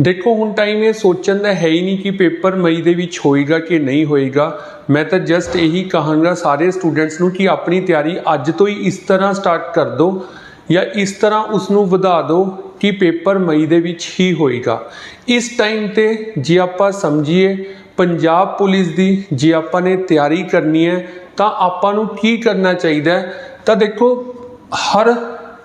ਦੇਖੋ, ਹੁਣ ਟਾਈਮ ਇਹ ਸੋਚਣ ਦਾ ਹੈ ਹੀ ਨਹੀਂ ਕਿ ਪੇਪਰ ਮਈ ਦੇ ਵਿੱਚ ਹੋਏਗਾ ਕਿ ਨਹੀਂ ਹੋਏਗਾ। ਮੈਂ ਤਾਂ ਜਸਟ ਇਹੀ ਕਹਾਂਗਾ ਸਾਰੇ ਸਟੂਡੈਂਟਸ ਨੂੰ ਕਿ ਆਪਣੀ ਤਿਆਰੀ ਅੱਜ ਤੋਂ ਹੀ ਇਸ ਤਰ੍ਹਾਂ ਸਟਾਰਟ ਕਰ ਦਿਓ ਜਾਂ ਇਸ ਤਰ੍ਹਾਂ ਉਸ ਨੂੰ ਵਧਾ ਦਿਓ ਕਿ ਪੇਪਰ ਮਈ ਦੇ ਵਿੱਚ ਹੀ ਹੋਏਗਾ। ਇਸ ਟਾਈਮ ਤੇ ਜੇ ਆਪਾਂ ਸਮਝੀਏ ਪੰਜਾਬ ਪੁਲਿਸ ਦੀ, ਜੇ ਆਪਾਂ ਨੇ ਤਿਆਰੀ ਕਰਨੀ ਹੈ ਤਾਂ ਆਪਾਂ ਨੂੰ ਕੀ ਕਰਨਾ ਚਾਹੀਦਾ ਤਾਂ ਦੇਖੋ, ਹਰ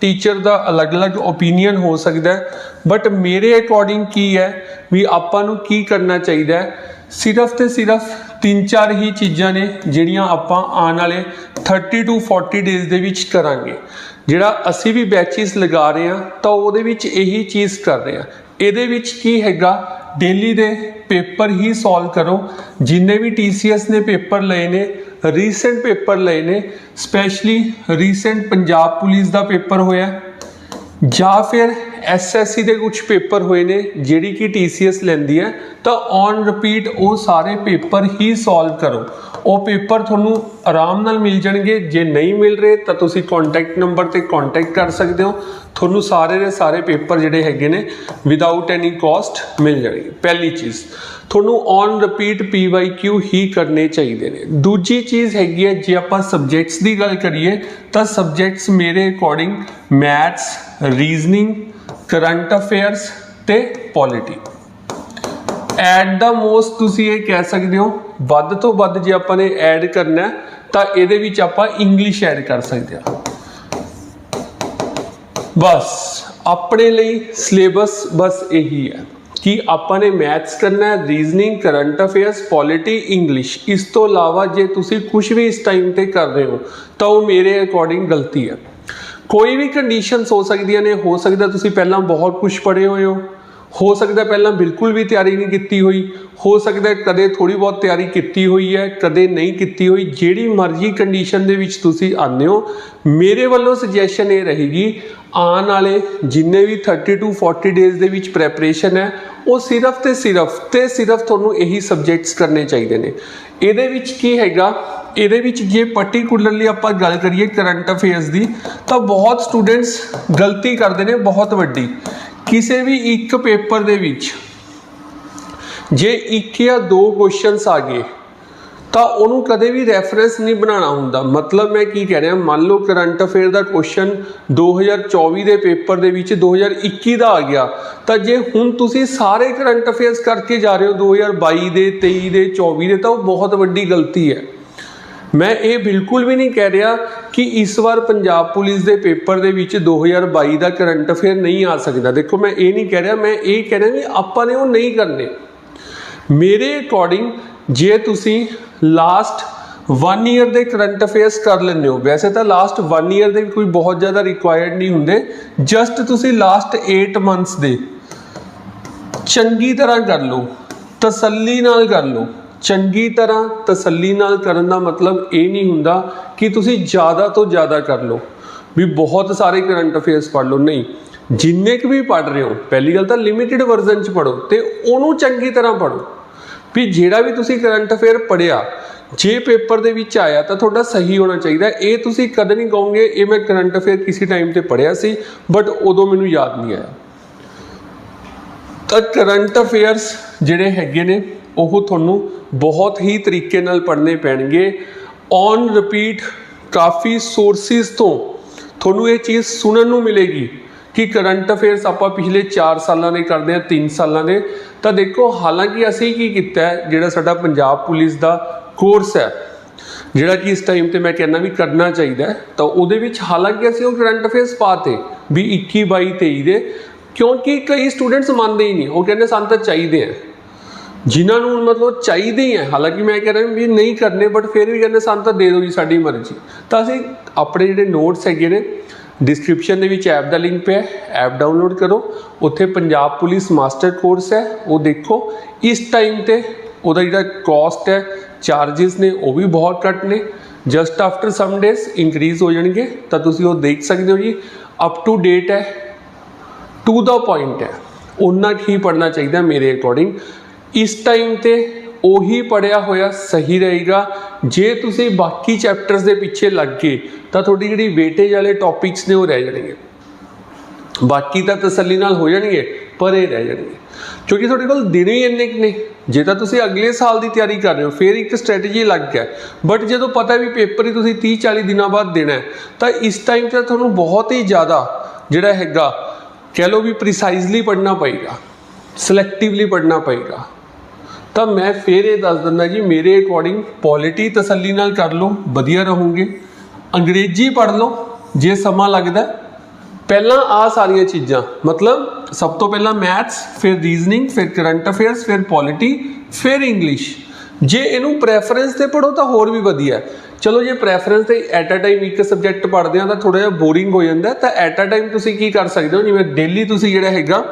ਟੀਚਰ ਦਾ ਅਲੱਗ-ਅਲੱਗ ਓਪੀਨੀਅਨ ਹੋ ਸਕਦਾ ਹੈ ਬਟ ਮੇਰੇ ਅਕੋਰਡਿੰਗ ਕੀ ਹੈ, ਵੀ ਆਪਾਂ ਨੂੰ ਕੀ ਕਰਨਾ ਚਾਹੀਦਾ ਹੈ? ਸਿਰਫ ਤੇ ਸਿਰਫ ਤਿੰਨ ਚਾਰ ਹੀ ਚੀਜ਼ਾਂ ਨੇ ਜਿਹੜੀਆਂ ਆਪਾਂ ਆਉਣ ਵਾਲੇ 30 ਟੂ 40 ਡੇਜ਼ ਦੇ ਵਿੱਚ ਕਰਾਂਗੇ। ਜਿਹੜਾ ਅਸੀਂ ਵੀ ਬੈਚਿਸ ਲਗਾ ਰਹੇ ਹਾਂ, ਤਾਂ ਉਹਦੇ ਵਿੱਚ ਇਹੀ ਚੀਜ਼ ਕਰ ਰਹੇ ਹਾਂ। ਇਹਦੇ ਵਿੱਚ ਕੀ ਹੈਗਾ? ਡੇਲੀ ਦੇ ਪੇਪਰ ਹੀ ਸੋਲਵ ਕਰੋ। ਜਿੰਨੇ ਵੀ TCS ਨੇ ਪੇਪਰ ਲਏ ਨੇ ਰੀਸੈਂਟ ਪੇਪਰ ਲਏ ਨੇ ਸਪੈਸ਼ਲੀ ਰੀਸੈਂਟ ਪੰਜਾਬ ਪੁਲਿਸ ਦਾ ਪੇਪਰ ਹੋਇਆ। ਜਾਂ ਫਿਰ ਐਸਐਸਸੀ ਦੇ ਕੁਝ ਪੇਪਰ ਹੋਏ ਨੇ, ਜਿਹੜੀ ਕਿ TCS ਲੈਂਦੀ ਹੈ, ਤਾਂ ਔਨ ਰਿਪੀਟ ਉਹ ਸਾਰੇ ਪੇਪਰ ਹੀ ਸੋਲਵ ਕਰੋ। ਉਹ ਪੇਪਰ ਤੁਹਾਨੂੰ ਆਰਾਮ ਨਾਲ ਮਿਲ ਜਾਣਗੇ। ਜੇ ਨਹੀਂ ਮਿਲ ਰਹੇ, ਤਾਂ ਤੁਸੀਂ ਕੰਟੈਕਟ ਨੰਬਰ ਤੇ ਕੰਟੈਕਟ ਕਰ ਸਕਦੇ ਹੋ। ਤੁਹਾਨੂੰ ਸਾਰੇ ਦੇ ਸਾਰੇ ਪੇਪਰ ਜਿਹੜੇ ਹੈਗੇ ਨੇ ਵਿਦਆਊਟ ਐਨੀ ਕਾਸਟ ਮਿਲ ਜਾਣਗੇ। ਪਹਿਲੀ ਚੀਜ਼, ਤੁਹਾਨੂੰ ਔਨ ਰਿਪੀਟ PYQ ਹੀ ਕਰਨੇ ਚਾਹੀਦੇ ਨੇ। ਦੂਜੀ ਚੀਜ਼ ਹੈਗੀ ਹੈ, ਜੇ ਆਪਾਂ ਸਬਜੈਕਟਸ ਦੀ ਗੱਲ ਕਰੀਏ, ਤਾਂ ਸਬਜੈਕਟਸ ਮੇਰੇ according maths reasoning current affairs ਤੇ ਪੋਲਿਟੀ। ਐਡ ਦਾ ਮੋਸਟ ਤੁਸੀਂ ਇਹ ਕਹਿ ਸਕਦੇ ਹੋ, ਵੱਧ ਤੋਂ ਵੱਧ ਜੇ ਆਪਾਂ ਨੇ ਐਡ ਕਰਨਾ ਤਾਂ ਇਹਦੇ ਵਿੱਚ ਆਪਾਂ ਇੰਗਲਿਸ਼ ਐਡ ਕਰ ਸਕਦੇ ਹਾਂ। ਬਸ, ਆਪਣੇ ਲਈ ਸਿਲੇਬਸ ਬਸ ਇਹੀ ਹੈ ਕਿ ਆਪਾਂ ਨੇ ਮੈਥਸ ਕਰਨਾ ਹੈ reasoning current affairs, polity English ਇਸ ਤੋਂ ਇਲਾਵਾ ਜੇ ਤੁਸੀਂ ਕੁਝ ਵੀ ਇਸ ਟਾਈਮ ਤੇ ਕਰ ਰਹੇ ਹੋ, ਤਾਂ ਉਹ ਮੇਰੇ ਅਕੋਰਡਿੰਗ ਗਲਤੀ ਹੈ। ਕੋਈ ਵੀ ਕੰਡੀਸ਼ਨਸ ਹੋ ਸਕਦੀਆਂ ਨੇ, ਹੋ ਸਕਦਾ ਤੁਸੀਂ ਪਹਿਲਾਂ ਬਹੁਤ ਕੁਝ ਪੜ੍ਹੇ ਹੋਏ ਹੋ ਹੋ ਸਕਦਾ ਪਹਿਲਾਂ ਬਿਲਕੁਲ ਵੀ ਤਿਆਰੀ ਨਹੀਂ ਕੀਤੀ ਹੋਈ, ਹੋ ਸਕਦਾ ਕਦੇ ਥੋੜੀ ਬਹੁਤ ਤਿਆਰੀ ਕੀਤੀ ਹੋਈ ਹੈ, ਕਦੇ ਨਹੀਂ ਕੀਤੀ ਹੋਈ, ਜਿਹੜੀ ਮਰਜ਼ੀ ਕੰਡੀਸ਼ਨ ਦੇ ਵਿੱਚ ਤੁਸੀਂ ਆਉਂਦੇ ਹੋ, ਮੇਰੇ ਵੱਲੋਂ ਸੁਜੈਸ਼ਨ ਇਹ ਰਹੇਗੀ, ਆਉਣ ਵਾਲੇ ਜਿੰਨੇ ਵੀ 30 ਟੂ 40 ਡੇਜ਼ ਦੇ ਵਿੱਚ ਪ੍ਰੈਪਰੇਸ਼ਨ ਹੈ, ਉਹ ਸਿਰਫ ਤੇ ਸਿਰਫ ਤੇ ਸਿਰਫ ਤੁਹਾਨੂੰ ਇਹੀ ਸਬਜੈਕਟਸ ਕਰਨੇ ਚਾਹੀਦੇ ਨੇ। ਇਹਦੇ ਵਿੱਚ ਕੀ ਹੈਗਾ ਇਹਦੇ ਵਿੱਚ ਜੇ ਪਾਰਟਿਕੂਲਰਲੀ ਆਪਾਂ ਗੱਲ ਕਰੀਏ ਕਰੰਟ ਅਫੇਅਰਸ ਦੀ, ਤਾਂ ਬਹੁਤ ਸਟੂਡੈਂਟਸ ਗਲਤੀ ਕਰਦੇ ਨੇ, ਬਹੁਤ ਵੱਡੀ। ਕਿਸੇ ਵੀ ਇੱਕ ਪੇਪਰ ਦੇ ਵਿੱਚ ਜੇ ਇੱਕ ਜਾਂ ਦੋ ਕੁਐਸਚਨਸ ਆ ਗਏ, ਤਾਂ ਉਹਨੂੰ ਕਦੇ ਵੀ ਰੈਫਰੈਂਸ ਨਹੀਂ ਬਣਾਉਣਾ ਹੁੰਦਾ। ਮਤਲਬ ਮੈਂ ਕੀ ਕਹਿ ਰਿਹਾ, ਮੰਨ ਲਓ ਕਰੰਟ ਅਫੇਅਰ ਦਾ ਕੁਐਸਚਨ 2024 ਦੇ ਪੇਪਰ ਦੇ ਵਿੱਚ 2021 ਦਾ ਆ ਗਿਆ, ਤਾਂ ਜੇ ਹੁਣ ਤੁਸੀਂ ਸਾਰੇ ਕਰੰਟ ਅਫੇਅਰਸ ਕਰਕੇ ਜਾ ਰਹੇ ਹੋ 2022 ਦੇ 23 ਦੇ 24 ਦੇ, ਤਾਂ ਉਹ ਬਹੁਤ ਵੱਡੀ ਗਲਤੀ ਹੈ। ਮੈਂ ਇਹ ਬਿਲਕੁਲ ਵੀ ਨਹੀਂ ਕਹਿ ਰਿਹਾ ਕਿ ਇਸ ਵਾਰ ਪੰਜਾਬ ਪੁਲਿਸ ਦੇ ਪੇਪਰ ਦੇ ਵਿੱਚ 2022 ਦਾ ਕਰੰਟ ਅਫੇਅਰ ਨਹੀਂ ਆ ਸਕਦਾ। ਦੇਖੋ, ਮੈਂ ਇਹ ਨਹੀਂ ਕਹਿ ਰਿਹਾ, ਮੈਂ ਇਹ ਕਹਿ ਰਿਹਾ ਵੀ ਆਪਾਂ ਨੇ ਉਹ ਨਹੀਂ ਕਰਨੇ। ਮੇਰੇ ਅਕੋਰਡਿੰਗ ਜੇ ਤੁਸੀਂ ਲਾਸਟ 1 ਈਅਰ ਦੇ ਕਰੰਟ ਅਫੇਅਰਸ ਕਰ ਲੈਂਦੇ ਹੋ, ਵੈਸੇ ਤਾਂ ਲਾਸਟ 1 ਈਅਰ ਦੇ ਕੋਈ ਬਹੁਤ ਜ਼ਿਆਦਾ ਰਿਕੁਆਇਰਡ ਨਹੀਂ ਹੁੰਦੇ ਜਸਟ ਤੁਸੀਂ ਲਾਸਟ 8 ਮੰਥਸ ਦੇ ਚੰਗੀ ਤਰ੍ਹਾਂ ਕਰ ਲਓ, ਤਸੱਲੀ ਨਾਲ ਕਰ ਲਓ। ਚੰਗੀ ਤਰ੍ਹਾਂ ਤਸੱਲੀ ਨਾਲ ਕਰਨ ਦਾ ਮਤਲਬ ਇਹ ਨਹੀਂ ਹੁੰਦਾ ਕਿ ਤੁਸੀਂ ਜ਼ਿਆਦਾ ਤੋਂ ਜ਼ਿਆਦਾ ਕਰ ਲਓ। ਵੀ ਬਹੁਤ ਸਾਰੇ ਕਰੰਟ ਅਫੇਅਰਸ ਪੜ੍ਹ ਲਓ। ਨਹੀਂ, ਜਿੰਨੇ ਕੁ ਵੀ ਪੜ੍ਹ ਰਹੇ ਹੋ, ਪਹਿਲੀ ਗੱਲ ਤਾਂ ਲਿਮਿਟਿਡ ਵਰਜ਼ਨ ਚ ਪੜੋ ਤੇ ਉਹਨੂੰ ਚੰਗੀ ਤਰ੍ਹਾਂ ਪੜੋ ਵੀ ਜਿਹੜਾ ਵੀ ਤੁਸੀਂ ਕਰੰਟ ਅਫੇਅਰ ਪੜਿਆ ਜੇ ਪੇਪਰ ਦੇ ਵਿੱਚ ਆਇਆ ਤਾਂ ਤੁਹਾਡਾ ਸਹੀ ਹੋਣਾ ਚਾਹੀਦਾ। ਇਹ ਤੁਸੀਂ ਕਦੇ ਨਹੀਂ ਕਹੋਗੇ, ਇਹ ਮੈਂ ਕਰੰਟ ਅਫੇਅਰ ਕਿਸੇ ਟਾਈਮ ਤੇ ਪੜਿਆ ਸੀ ਬਟ ਉਦੋਂ ਮੈਨੂੰ ਯਾਦ ਨਹੀਂ ਆਇਆ। ਤਾਂ ਕਰੰਟ ਅਫੇਅਰਸ ਜਿਹੜੇ ਹੈਗੇ ਨੇ ਉਹ ਤੁਹਾਨੂੰ ਬਹੁਤ ਹੀ ਤਰੀਕੇ ਨਾਲ ਪੜ੍ਹਨੇ ਪੈਣਗੇ। ਔਨ ਰਿਪੀਟ ਕਾਫੀ ਸੋਰਸਿਸ ਤੋਂ ਤੁਹਾਨੂੰ ਇਹ ਚੀਜ਼ ਸੁਣਨ ਨੂੰ ਮਿਲੇਗੀ ਕਿ ਕਰੰਟ ਅਫੇਅਰਸ ਆਪਾਂ ਪਿਛਲੇ 4 ਸਾਲਾਂ ਦੇ ਕਰਦੇ ਆ 3 ਸਾਲਾਂ ਦੇ। ਤਾਂ ਦੇਖੋ, ਹਾਲਾਂਕਿ ਅਸੀਂ ਕੀ ਕੀਤਾ ਹੈ, ਜਿਹੜਾ ਸਾਡਾ ਪੰਜਾਬ ਪੁਲਿਸ ਦਾ ਕੋਰਸ ਹੈ, ਜਿਹੜਾ ਕਿ ਇਸ ਟਾਈਮ ਤੇ ਮੈਂ ਕਹਿੰਦਾ ਵੀ ਕਰਨਾ ਚਾਹੀਦਾ ਤਾਂ ਉਹਦੇ ਵਿੱਚ ਹਾਲਾਂਕਿ ਅਸੀਂ ਉਹ ਕਰੰਟ ਅਫੇਅਰਸ ਪਾਤੇ ਵੀ 21 22 23 ਦੇ। ਕਿਉਂਕਿ ਕਈ ਸਟੂਡੈਂਟਸ ਮੰਨਦੇ ਹੀ ਨਹੀਂ, ਉਹ ਕਹਿੰਦੇ ਸਾਨੂੰ ਤਾਂ ਚਾਹੀਦੇ ਆ। ਜਿਨ੍ਹਾਂ ਨੂੰ ਮਤਲਬ ਚਾਹੀਦੇ ਹੀ ਹੈ ਹਾਲਾਂਕਿ ਮੈਂ ਕਹਿ ਰਿਹਾ ਵੀ ਨਹੀਂ ਕਰਨੇ ਬਟ ਫਿਰ ਵੀ ਕਹਿੰਦੇ ਸਾਨੂੰ ਤਾਂ ਦੇ ਦਿਓ ਜੀ, ਸਾਡੀ ਮਰਜ਼ੀ। ਤਾਂ ਅਸੀਂ ਆਪਣੇ ਜਿਹੜੇ ਨੋਟਸ ਹੈਗੇ ਨੇ ਡਿਸਕ੍ਰਿਪਸ਼ਨ ਦੇ ਵਿੱਚ ਐਪ ਦਾ ਲਿੰਕ ਪਿਆ ਐਪ ਡਾਊਨਲੋਡ ਕਰੋ। ਉੱਥੇ ਪੰਜਾਬ ਪੁਲਿਸ ਮਾਸਟਰ ਕੋਰਸ ਹੈ, ਉਹ ਦੇਖੋ। ਇਸ ਟਾਈਮ ਤੇ ਉਹਦਾ ਜਿਹੜਾ ਕਾਸਟ ਹੈ ਚਾਰजेस ਨੇ, ਉਹ ਵੀ ਬਹੁਤ ਘੱਟ ਨੇ। Just after some days increase ਹੋ ਜਾਣਗੇ, ਤਾਂ ਤੁਸੀਂ ਉਹ ਦੇਖ ਸਕਦੇ ਹੋ ਜੀ। ਅਪ ਟੂ ਡੇਟ ਹੈ ਟੂ ਦਾ ਪੁਆਇੰਟ ਹੈ। ਉਹਨਾਂ ਹੀ ਪੜਨਾ ਚਾਹੀਦਾ ਮੇਰੇ ਅਕੋਰਡਿੰਗ ਇਸ ਟਾਈਮ ਤੇ ਉਹੀ ਪੜਿਆ ਹੋਇਆ ਸਹੀ ਰਹੇਗਾ। ਜੇ ਤੁਸੀਂ ਬਾਕੀ ਚੈਪਟਰਸ ਦੇ ਪਿੱਛੇ ਲੱਗ ਗਏ, ਤਾਂ ਤੁਹਾਡੀ ਜਿਹੜੀ ਵੇਟੇਜ ਵਾਲੇ ਟੌਪਿਕਸ ਨੇ ਉਹ ਰਹਿ ਜਾਣਗੇ। ਬਾਕੀ ਤਾਂ ਤਸੱਲੀ ਨਾਲ ਹੋ ਜਾਣਗੇ, ਪਰ ਇਹ ਰਹਿ ਜਾਣਗੇ। ਕਿਉਂਕਿ ਤੁਹਾਡੇ ਕੋਲ ਦਿਨ ਹੀ ਇੰਨੇ ਕੁ ਨੇ। ਜੇ ਤਾਂ ਤੁਸੀਂ ਅਗਲੇ ਸਾਲ ਦੀ ਤਿਆਰੀ ਕਰ ਰਹੇ ਹੋ, ਫਿਰ ਇੱਕ ਸਟ੍ਰੈਟਜੀ ਲੱਗ ਹੈ। ਬਟ ਜਦੋਂ ਪਤਾ ਵੀ ਪੇਪਰ ਹੀ ਤੁਸੀਂ 30 40 ਦਿਨਾਂ ਬਾਅਦ ਦੇਣਾ ਤਾਂ ਇਸ ਟਾਈਮ ਤੇ ਤੁਹਾਨੂੰ ਬਹੁਤ ਹੀ ਜ਼ਿਆਦਾ ਜਿਹੜਾ ਹੈਗਾ, ਕਹਿ ਲਓ ਵੀ ਪ੍ਰੀਸਾਈਜ਼ਲੀ ਪੜ੍ਹਨਾ ਪਏਗਾ। ਸਿਲੈਕਟਿਵਲੀ ਪੜ੍ਹਨਾ ਪਏਗਾ। ਤਾਂ ਮੈਂ ਫੇਰ ਇਹ ਦੱਸ ਦਿੰਦਾ ਜੀ, ਮੇਰੇ ਅਕੋਰਡਿੰਗ ਪੋਲਿਟੀ ਤਸੱਲੀ ਨਾਲ ਕਰ ਲਓ, ਵਧੀਆ ਰਹੋਗੇ। ਅੰਗਰੇਜ਼ੀ ਪੜ੍ਹ ਲਓ, ਜੇ ਸਮਾਂ ਲੱਗਦਾ। ਪਹਿਲਾਂ ਆ ਸਾਰੀਆਂ ਚੀਜ਼ਾਂ, ਮਤਲਬ ਸਭ ਤੋਂ ਪਹਿਲਾਂ ਮੈਥਸ ਫਿਰ ਰੀਜ਼ਨਿੰਗ ਫਿਰ ਕਰੰਟ ਅਫੇਅਰਸ ਫਿਰ ਪੋਲਿਟੀ ਫਿਰ ਇੰਗਲਿਸ਼ ਜੇ ਇਹਨੂੰ ਪ੍ਰੈਫਰੈਂਸ ਤੇ ਪੜੋ ਤਾਂ ਹੋਰ ਵੀ ਵਧੀਆ। ਚਲੋ ਜੇ ਪ੍ਰੈਫਰੈਂਸ ਤੇ ਐਟ ਅ ਟਾਈਮ ਇੱਕ ਸਬਜੈਕਟ ਪੜ੍ਹਦੇ ਆ ਤਾਂ ਥੋੜਾ ਜਿਹਾ ਬੋਰਿੰਗ ਹੋ ਜਾਂਦਾ। ਤਾਂ ਐਟ ਅ ਟਾਈਮ ਤੁਸੀਂ ਕੀ ਕਰ ਸਕਦੇ ਹੋ? ਜਿਵੇਂ ਡੇਲੀ ਤੁਸੀਂ ਜਿਹੜਾ ਹੈਗਾ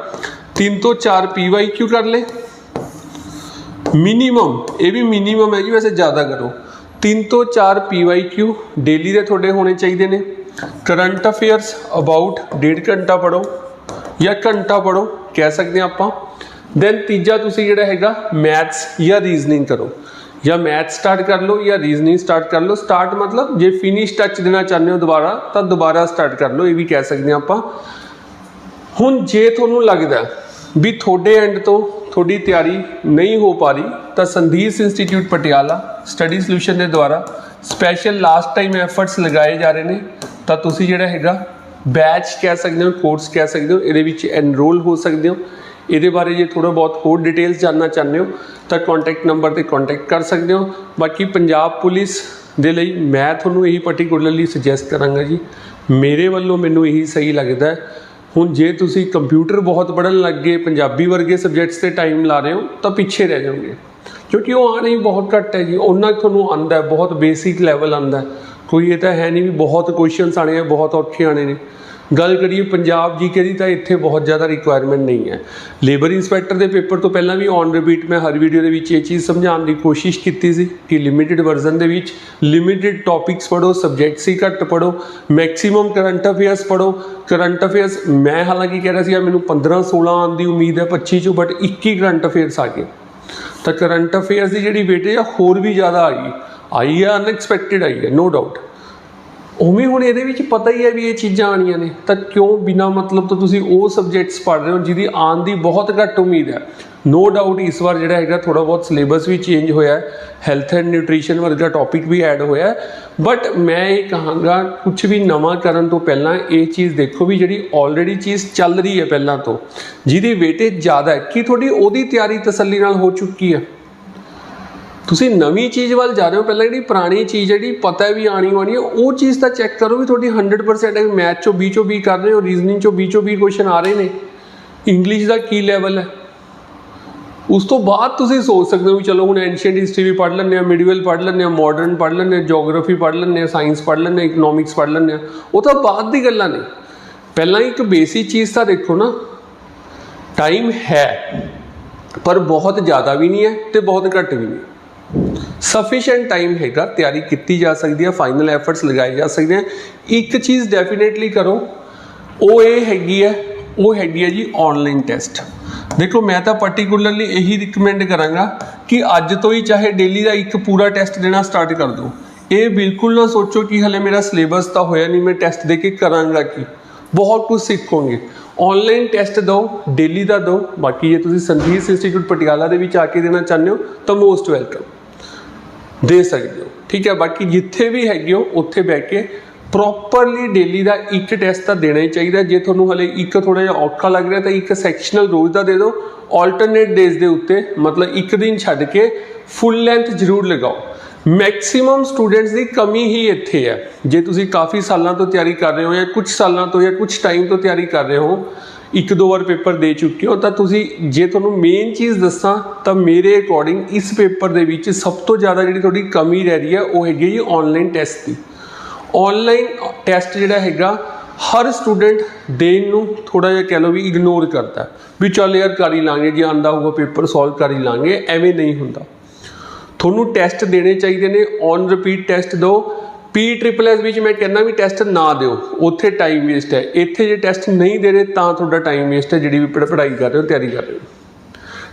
3 ਤੋਂ 4 ਪੀਵਾਈਕਿਊ ਕਰ ਲੇ ਮਿਨੀਮਮ ਇਹ ਵੀ ਮਿਨੀਮਮ ਹੈ ਜੀ, ਵੈਸੇ ਜ਼ਿਆਦਾ ਕਰੋ। 3 ਤੋਂ 4 ਪੀਵਾਈਕਿਊ ਡੇਲੀ ਦੇ ਤੁਹਾਡੇ ਹੋਣੇ ਚਾਹੀਦੇ ਨੇ। ਕਰੰਟ ਅਫੇਅਰਸ ਅਬਾਊਟ ਡੇਢ ਘੰਟਾ ਪੜੋ ਜਾਂ ਘੰਟਾ ਪੜੋ ਕਹਿ ਸਕਦੇ ਹਾਂ ਆਪਾਂ। ਦੈਨ ਤੀਜਾ ਤੁਸੀਂ ਜਿਹੜਾ ਹੈਗਾ ਮੈਥਸ ਜਾਂ ਰੀਜ਼ਨਿੰਗ ਕਰੋ। ਜਾਂ ਮੈਥ ਸਟਾਰਟ ਕਰ ਲਓ ਜਾਂ ਰੀਜ਼ਨਿੰਗ ਸਟਾਰਟ ਕਰ ਲਓ। ਸਟਾਰਟ ਮਤਲਬ ਜੇ ਫਿਨਿਸ਼ ਟੱਚ ਦੇਣਾ ਚਾਹੁੰਦੇ ਹੋ ਦੁਬਾਰਾ, ਤਾਂ ਦੁਬਾਰਾ ਸਟਾਰਟ ਕਰ ਲਓ, ਇਹ ਵੀ ਕਹਿ ਸਕਦੇ ਹਾਂ ਆਪਾਂ। ਹੁਣ ਜੇ ਤੁਹਾਨੂੰ ਲੱਗਦਾ ਵੀ ਤੁਹਾਡੇ ਐਂਡ ਤੋਂ ਤੁਹਾਡੀ ਤਿਆਰੀ ਨਹੀਂ ਹੋ ਪਾ ਰਹੀ, ਤਾਂ Sandhis institute Patiala study solution ਦੇ ਦੁਆਰਾ ਸਪੈਸ਼ਲ ਲਾਸਟ ਟਾਈਮ ਐਫਰਟਸ ਲਗਾਏ ਜਾ ਰਹੇ ਨੇ, ਤਾਂ ਤੁਸੀਂ ਜਿਹੜਾ ਹੈਗਾ ਬੈਚ ਕਹਿ ਸਕਦੇ ਹੋ ਕੋਰਸ ਕਹਿ ਸਕਦੇ ਹੋ, ਇਹਦੇ ਵਿੱਚ ਐਨਰੋਲ ਹੋ ਸਕਦੇ ਹੋ। ਇਹਦੇ ਬਾਰੇ ਜੇ ਥੋੜਾ ਬਹੁਤ ਹੋਰ ਡਿਟੇਲਸ ਜਾਨਣਾ ਚਾਹੁੰਦੇ ਹੋ, ਤਾਂ ਕੰਟੈਕਟ ਨੰਬਰ ਤੇ ਕੰਟੈਕਟ ਕਰ ਸਕਦੇ ਹੋ। ਬਾਕੀ ਪੰਜਾਬ ਪੁਲਿਸ ਦੇ ਲਈ ਮੈਂ ਤੁਹਾਨੂੰ ਇਹੀ ਪਾਰਟਿਕੂਲਰਲੀ ਸੁਜੈਸਟ ਕਰਾਂਗਾ ਜੀ, ਮੇਰੇ ਵੱਲੋਂ ਮੈਨੂੰ ਇਹੀ ਸਹੀ ਲੱਗਦਾ ਹੈ ਹੁਣ ਜੇ ਤੁਸੀਂ ਕੰਪਿਊਟਰ ਬਹੁਤ ਪੜ੍ਹਨ ਲੱਗ ਗਏ, ਪੰਜਾਬੀ ਵਰਗੇ ਸਬਜੈਕਟਸ ਤੇ ਟਾਈਮ ਲਾ ਰਹੇ ਹੋ, ਤਾਂ ਪਿੱਛੇ ਰਹਿ ਜਾਓਗੇ। ਕਿਉਂਕਿ ਉਹ ਆਣਾ ਹੀ ਬਹੁਤ ਘੱਟ ਹੈ ਜੀ, ਉਹਨਾਂ ਕੁ ਤੁਹਾਨੂੰ ਆਂਦਾ ਬਹੁਤ ਬੇਸਿਕ ਲੈਵਲ ਆਂਦਾ ਕੋਈ ਇਹ ਤਾਂ ਹੈ ਨਹੀਂ ਵੀ ਬਹੁਤ ਕੁਐਸਚਨਸ ਆਣੇ ਆ, ਬਹੁਤ ਔਖੇ ਆਣੇ ਨੇ। ਗੱਲ ਕਰੀਏ ਪੰਜਾਬ ਜੀਕੇ ਦੀ ਤਾਂ ਇੱਥੇ ਬਹੁਤ ਜ਼ਿਆਦਾ ਰਿਕੁਆਇਰਮੈਂਟ ਨਹੀਂ ਹੈ। ਲੇਬਰ ਇਨਸਪੈਕਟਰ ਦੇ ਪੇਪਰ ਤੋਂ ਪਹਿਲਾਂ ਵੀ ਔਨ ਰਿਪੀਟ ਮੈਂ ਹਰ ਵੀਡੀਓ ਦੇ ਵਿੱਚ ਇਹ ਚੀਜ਼ ਸਮਝਾਉਣ ਦੀ ਕੋਸ਼ਿਸ਼ ਕੀਤੀ ਸੀ ਕਿ ਲਿਮਿਟਿਡ ਵਰਜ਼ਨ ਦੇ ਵਿੱਚ ਲਿਮਿਟਿਡ ਟੌਪਿਕਸ ਪੜੋ ਸਬਜੈਕਟਸ ਹੀ ਘੱਟ ਪੜੋ ਮੈਕਸਿਮਮ ਕਰੰਟ ਅਫੇਅਰਸ ਪੜੋ ਕਰੰਟ ਅਫੇਅਰਸ ਮੈਂ ਹਾਲਾਂਕਿ ਕਹਿ ਰਿਹਾ ਸੀ ਮੈਨੂੰ 15 16 ਆਉਣ ਦੀ ਉਮੀਦ ਹੈ 25 ਚੋਂ ਬਟ 21 ਕਰੰਟ ਅਫੇਅਰਸ ਆ ਗਏ। ਤਾਂ ਕਰੰਟ ਅਫੇਅਰਸ ਦੀ ਜਿਹੜੀ ਵੇਟੇਜ ਆ, ਹੋਰ ਵੀ ਜ਼ਿਆਦਾ ਆ ਗਈ। ਆਈ ਹੈ ਅਨਐਕਸਪੈਕਟਿਡ ਆਈ ਹੈ ਨੋ ਡਾਊਟ ਉਵੇਂ ਹੁਣ ਇਹਦੇ ਵਿੱਚ ਪਤਾ ਹੀ ਹੈ ਵੀ ਇਹ ਚੀਜ਼ਾਂ ਆਣੀਆਂ ਨੇ। ਤਾਂ ਕਿਉਂ ਬਿਨਾ ਮਤਲਬ ਤੋਂ ਤੁਸੀਂ ਉਹ ਸਬਜੈਕਟਸ ਪੜ੍ਹ ਰਹੇ ਹੋ ਜਿਹਦੀ ਆਉਣ ਦੀ ਬਹੁਤ ਘੱਟ ਉਮੀਦ ਹੈ? ਨੋ ਡਾਊਟ ਇਸ ਵਾਰ ਜਿਹੜਾ ਹੈਗਾ ਥੋੜਾ ਬਹੁਤ ਸਿਲੇਬਸ ਵੀ ਚੇਂਜ ਹੋਇਆ ਹੈ। ਹੈਲਥ ਐਂਡ ਨਿਊਟ੍ਰੀਸ਼ਨ ਵਰਗਾ ਟੌਪਿਕ ਵੀ ਐਡ ਹੋਇਆ ਬਟ ਮੈਂ ਇਹ ਕਹਾਂਗਾ ਕੁਝ ਵੀ ਨਵਾਂ ਕਰਨ ਤੋਂ ਪਹਿਲਾਂ ਇਹ ਚੀਜ਼ ਦੇਖੋ ਵੀ ਜਿਹੜੀ ਆਲਰੇਡੀ ਚੀਜ਼ ਚੱਲ ਰਹੀ ਹੈ ਪਹਿਲਾਂ ਤੋਂ। ਜਿਹਦੀ ਵੇਟੇਜ ਜ਼ਿਆਦਾ ਹੈ। ਕੀ ਤੁਹਾਡੀ ਉਹਦੀ ਤਿਆਰੀ ਤਸੱਲੀ ਨਾਲ ਹੋ ਚੁੱਕੀ ਹੈ? ਤੁਸੀਂ ਨਵੀਂ ਚੀਜ਼ ਵੱਲ ਜਾ ਰਹੇ ਹੋ, ਪਹਿਲਾਂ ਜਿਹੜੀ ਪੁਰਾਣੀ ਚੀਜ਼ ਜਿਹੜੀ ਪਤਾ ਵੀ ਆਣੀ ਹੋਣੀ ਹੈ, ਉਹ ਚੀਜ਼ ਤਾਂ ਚੈੱਕ ਕਰੋ ਵੀ ਤੁਹਾਡੀ 100% ਹੈ ਮੈਥ ਚੋਂ 20 ਚੋਂ 20 ਕਰ ਰਹੇ ਹੋ ਰੀਜ਼ਨਿੰਗ ਚੋਂ 20 ਚੋਂ 20 ਕੁਐਸਚਨ ਆ ਰਹੇ ਨੇ। ਇੰਗਲਿਸ਼ ਦਾ ਕੀ ਲੈਵਲ ਹੈ? ਉਸ ਤੋਂ ਬਾਅਦ ਤੁਸੀਂ ਸੋਚ ਸਕਦੇ ਹੋ ਵੀ ਚਲੋ ਹੁਣ ਐਂਸ਼ੀਅੰਟ ਹਿਸਟਰੀ ਵੀ ਪੜ੍ਹ ਲੈਂਦੇ ਆ ਮਿਡੀਵਲ ਪੜ੍ਹ ਲੈਂਦੇ ਆ ਮਾਡਰਨ ਪੜ੍ਹ ਲੈਂਦੇ ਆ ਜੀਓਗ੍ਰਾਫੀ ਪੜ੍ਹ ਲੈਂਦੇ ਆ ਸਾਇੰਸ ਪੜ੍ਹ ਲੈਂਦੇ ਆ ਇਕਨੋਮਿਕਸ ਪੜ੍ਹ ਲੈਂਦੇ ਆ ਉਹ ਤਾਂ ਬਾਅਦ ਦੀ ਗੱਲਾਂ ਨੇ। ਪਹਿਲਾਂ ਇੱਕ ਬੇਸਿਕ ਚੀਜ਼ ਤਾਂ ਦੇਖੋ ਨਾ ਟਾਈਮ ਹੈ, ਪਰ ਬਹੁਤ ਜ਼ਿਆਦਾ ਵੀ ਨਹੀਂ ਹੈ ਤੇ ਬਹੁਤ ਘੱਟ ਵੀ ਨਹੀਂ ਸਫੀਸ਼ੀਐਂਟ ਟਾਈਮ ਹੈਗਾ, ਤਿਆਰੀ ਕੀਤੀ ਜਾ ਸਕਦੀ ਹੈ ਫਾਈਨਲ ਐਫਰਟਸ ਲਗਾਏ ਜਾ ਸਕਦੇ ਆ ਇੱਕ ਚੀਜ਼ ਡੈਫੀਨੇਟਲੀ ਕਰੋ, ਉਹ ਇਹ ਹੈਗੀ ਹੈ, ਉਹ ਹੈਗੀ ਹੈ ਜੀ ਆਨਲਾਈਨ ਟੈਸਟ ਦੇਖੋ, ਮੈਂ ਤਾਂ ਪਾਰਟਿਕੂਲਰਲੀ ਇਹੀ ਰਿਕਮੈਂਡ ਕਰਾਂਗਾ ਕਿ ਅੱਜ ਤੋਂ ਹੀ ਚਾਹੇ ਡੇਲੀ ਦਾ ਇੱਕ ਪੂਰਾ ਟੈਸਟ ਦੇਣਾ ਸਟਾਰਟ ਕਰ ਦਿਓ। ਇਹ ਬਿਲਕੁਲ ਨਾ ਸੋਚੋ ਕਿ ਹਲੇ ਮੇਰਾ ਸਿਲੇਬਸ ਤਾਂ ਹੋਇਆ ਨਹੀਂ, ਮੈਂ ਟੈਸਟ ਦੇ ਕੇ ਕਰਾਂਗਾ ਕੀ। ਬਹੁਤ ਕੁਝ ਸਿੱਖੋਗੇ। ਆਨਲਾਈਨ ਟੈਸਟ ਦਿਓ ਡੇਲੀ ਦਾ ਦਿਓ। ਬਾਕੀ ਜੇ ਤੁਸੀਂ ਸੰਦੀਪ ਇੰਸਟੀਚਿਊਟ ਪਟਿਆਲਾ ਦੇ ਵਿੱਚ ਆ ਕੇ ਦੇਣਾ ਚਾਹੁੰਦੇ ਹੋ, ਤਾਂ ਮੋਸਟ ਵੈਲਕਮ ਦੇ ਸਕਦੇ ਹੋ। ਠੀਕ ਹੈ, ਬਾਕੀ ਜਿੱਥੇ ਵੀ ਹੈਗੇ ਹੋ, ਉੱਥੇ ਬਹਿ ਕੇ ਪ੍ਰੋਪਰਲੀ ਡੇਲੀ ਦਾ ਇੱਕ ਟੈਸਟ ਤਾਂ ਦੇਣਾ ਹੀ ਚਾਹੀਦਾ। ਜੇ ਤੁਹਾਨੂੰ ਹਲੇ ਇੱਕ ਥੋੜਾ ਜਿਹਾ ਔਖਾ ਲੱਗ ਰਿਹਾ, ਤਾਂ ਇੱਕ ਸੈਕਸ਼ਨਲ ਰੋਜ਼ ਦਾ ਦੇ ਦਿਓ। ਆਲਟਰਨੇਟ ਡੇਜ਼ ਦੇ ਉੱਤੇ ਮਤਲਬ ਇੱਕ ਦਿਨ ਛੱਡ ਕੇ ਫੁੱਲ ਲੈਂਥ ਜ਼ਰੂਰ ਲਗਾਓ। ਮੈਕਸਿਮਮ ਸਟੂਡੈਂਟਸ ਦੀ ਕਮੀ ਹੀ ਇੱਥੇ ਹੈ। ਜੇ ਤੁਸੀਂ ਕਾਫੀ ਸਾਲਾਂ ਤੋਂ ਤਿਆਰੀ ਕਰ ਰਹੇ ਹੋ ਜਾਂ ਕੁਝ ਸਾਲਾਂ ਤੋਂ ਜਾਂ ਕੁਝ ਟਾਈਮ ਤੋਂ ਤਿਆਰੀ ਕਰ ਰਹੇ ਹੋ, ਇੱਕ ਦੋ ਵਾਰ ਪੇਪਰ ਦੇ ਚੁੱਕੇ ਹੋ, ਤਾਂ ਤੁਸੀਂ ਜੇ ਤੁਹਾਨੂੰ ਮੇਨ ਚੀਜ਼ ਦੱਸਾਂ, ਤਾਂ ਮੇਰੇ ਅਕੋਰਡਿੰਗ ਇਸ ਪੇਪਰ ਦੇ ਵਿੱਚ ਸਭ ਤੋਂ ਜ਼ਿਆਦਾ ਜਿਹੜੀ ਤੁਹਾਡੀ ਕਮੀ ਰਹਿ ਰਹੀ ਹੈ, ਉਹ ਹੈਗੀ ਹੈ ਜੀ ਆਨਲਾਈਨ ਟੈਸਟ ਦੀ। ਆਨਲਾਈਨ ਟੈਸਟ ਜਿਹੜਾ ਹੈਗਾ, ਹਰ ਸਟੂਡੈਂਟ ਦੇਣ ਨੂੰ ਥੋੜਾ ਜਿਹਾ ਕਹਿ ਲਓ ਵੀ ਇਗਨੋਰ ਕਰਦਾ ਵੀ ਚੱਲ ਯਾਰ ਕਰ ਹੀ ਲਾਂਗੇ, ਜੇ ਆਂਦਾ ਹੋਊਗਾ ਪੇਪਰ ਸੋਲਵ ਕਰ ਹੀ ਲਾਂਗੇ, ਐਵੇਂ ਨਹੀਂ ਹੁੰਦਾ। ਤੁਹਾਨੂੰ ਟੈਸਟ ਦੇਣੇ ਚਾਹੀਦੇ ਨੇ ਔਨ ਰਿਪੀਟ ਟੈਸਟ ਦਿਓ। ਪੀ ਟ੍ਰਿਪਲ ਐਸ ਵਿੱਚ ਮੈਂ ਕਹਿੰਦਾ ਵੀ ਟੈਸਟ ਨਾ ਦਿਓ। ਉੱਥੇ ਟਾਈਮ ਵੇਸਟ ਹੈ। ਇੱਥੇ ਜੇ ਟੈਸਟ ਨਹੀਂ ਦੇ ਰਹੇ, ਤਾਂ ਤੁਹਾਡਾ ਟਾਈਮ ਵੇਸਟ ਹੈ। ਜਿਹੜੀ ਵੀ ਪੜ੍ਹ- ਪੜ੍ਹਾਈ ਕਰ ਰਹੇ ਹੋ, ਤਿਆਰੀ ਕਰ ਰਹੇ ਹੋ।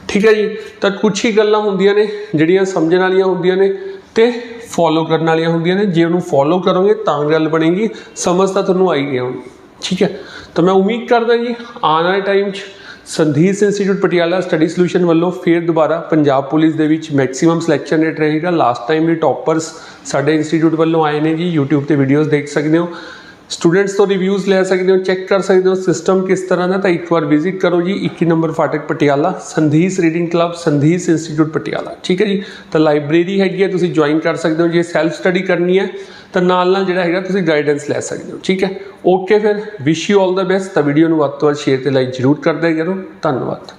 ਠੀਕ ਹੈ ਜੀ? ਤਾਂ ਕੁਝ ਹੀ ਗੱਲਾਂ ਹੁੰਦੀਆਂ ਨੇ, ਜਿਹੜੀਆਂ ਸਮਝਣ ਵਾਲੀਆਂ ਹੁੰਦੀਆਂ ਨੇ ਤੇ ਫੋਲੋ ਕਰਨ ਵਾਲੀਆਂ ਹੁੰਦੀਆਂ ਨੇ। ਜੇ ਉਹਨੂੰ ਫੋਲੋ ਕਰੋਗੇ, ਤਾਂ ਗੱਲ ਬਣੇਗੀ। ਸਮਝ ਤਾਂ ਤੁਹਾਨੂੰ ਆਈ ਗਈ ਹੋਣੀ। ਠੀਕ ਹੈ? ਤਾਂ ਮੈਂ ਉਮੀਦ ਕਰਦਾ ਜੀ, ਆਉਣ ਵਾਲੇ ਟਾਈਮ 'ਚ Sandhis institute Patiala study solution ਵੱਲੋਂ ਫੇਰ ਦੁਬਾਰਾ ਪੰਜਾਬ ਪੁਲਿਸ ਦੇ ਵਿੱਚ ਮੈਕਸਿਮਮ ਸਿਲੈਕਸ਼ਨ ਰੇਟ ਰਹੇਗਾ। ਲਾਸਟ ਟਾਈਮ ਵੀ ਟੌਪਰਸ ਸਾਡੇ ਇੰਸਟੀਚਿਊਟ ਵੱਲੋਂ ਆਏ ਨੇ ਜੀ, YouTube ਤੇ ਵੀਡੀਓਜ਼ ਦੇਖ ਸਕਦੇ ਹੋ। ਸਟੂਡੈਂਟਸ ਤੋਂ ਰਿਵਿਊਜ਼ ਲੈ ਸਕਦੇ ਹੋ ਚੈੱਕ ਕਰ ਸਕਦੇ ਹੋ ਸਿਸਟਮ ਕਿਸ ਤਰ੍ਹਾਂ ਦਾ, ਤਾਂ ਇੱਕ ਵਾਰ ਵਿਜ਼ਿਟ ਕਰੋ ਜੀ 21 ਨੰਬਰ ਫਾਟਕ Patiala, Sandhis reading club Sandhis institute Patiala, ਠੀਕ ਹੈ ਜੀ? ਤਾਂ ਲਾਇਬ੍ਰੇਰੀ ਹੈਗੀ ਹੈ, ਤੁਸੀਂ ਜੁਆਇਨ ਕਰ ਸਕਦੇ ਹੋ, ਜੇ ਸੈਲਫ ਸਟੱਡੀ ਕਰਨੀ ਹੈ, ਤਾਂ ਨਾਲ ਨਾਲ ਜਿਹੜਾ ਹੈਗਾ, ਤੁਸੀਂ ਗਾਈਡੈਂਸ ਲੈ ਸਕਦੇ ਹੋ, ਠੀਕ ਹੈ? ਓਕੇ ਫਿਰ wish you all the best ਤਾਂ ਵੀਡੀਓ ਨੂੰ ਵੱਧ ਤੋਂ ਵੱਧ ਸ਼ੇਅਰ ਤੇ ਲਾਈਕ ਜ਼ਰੂਰ ਕਰਦੇ ਕਰੋ ਧੰਨਵਾਦ।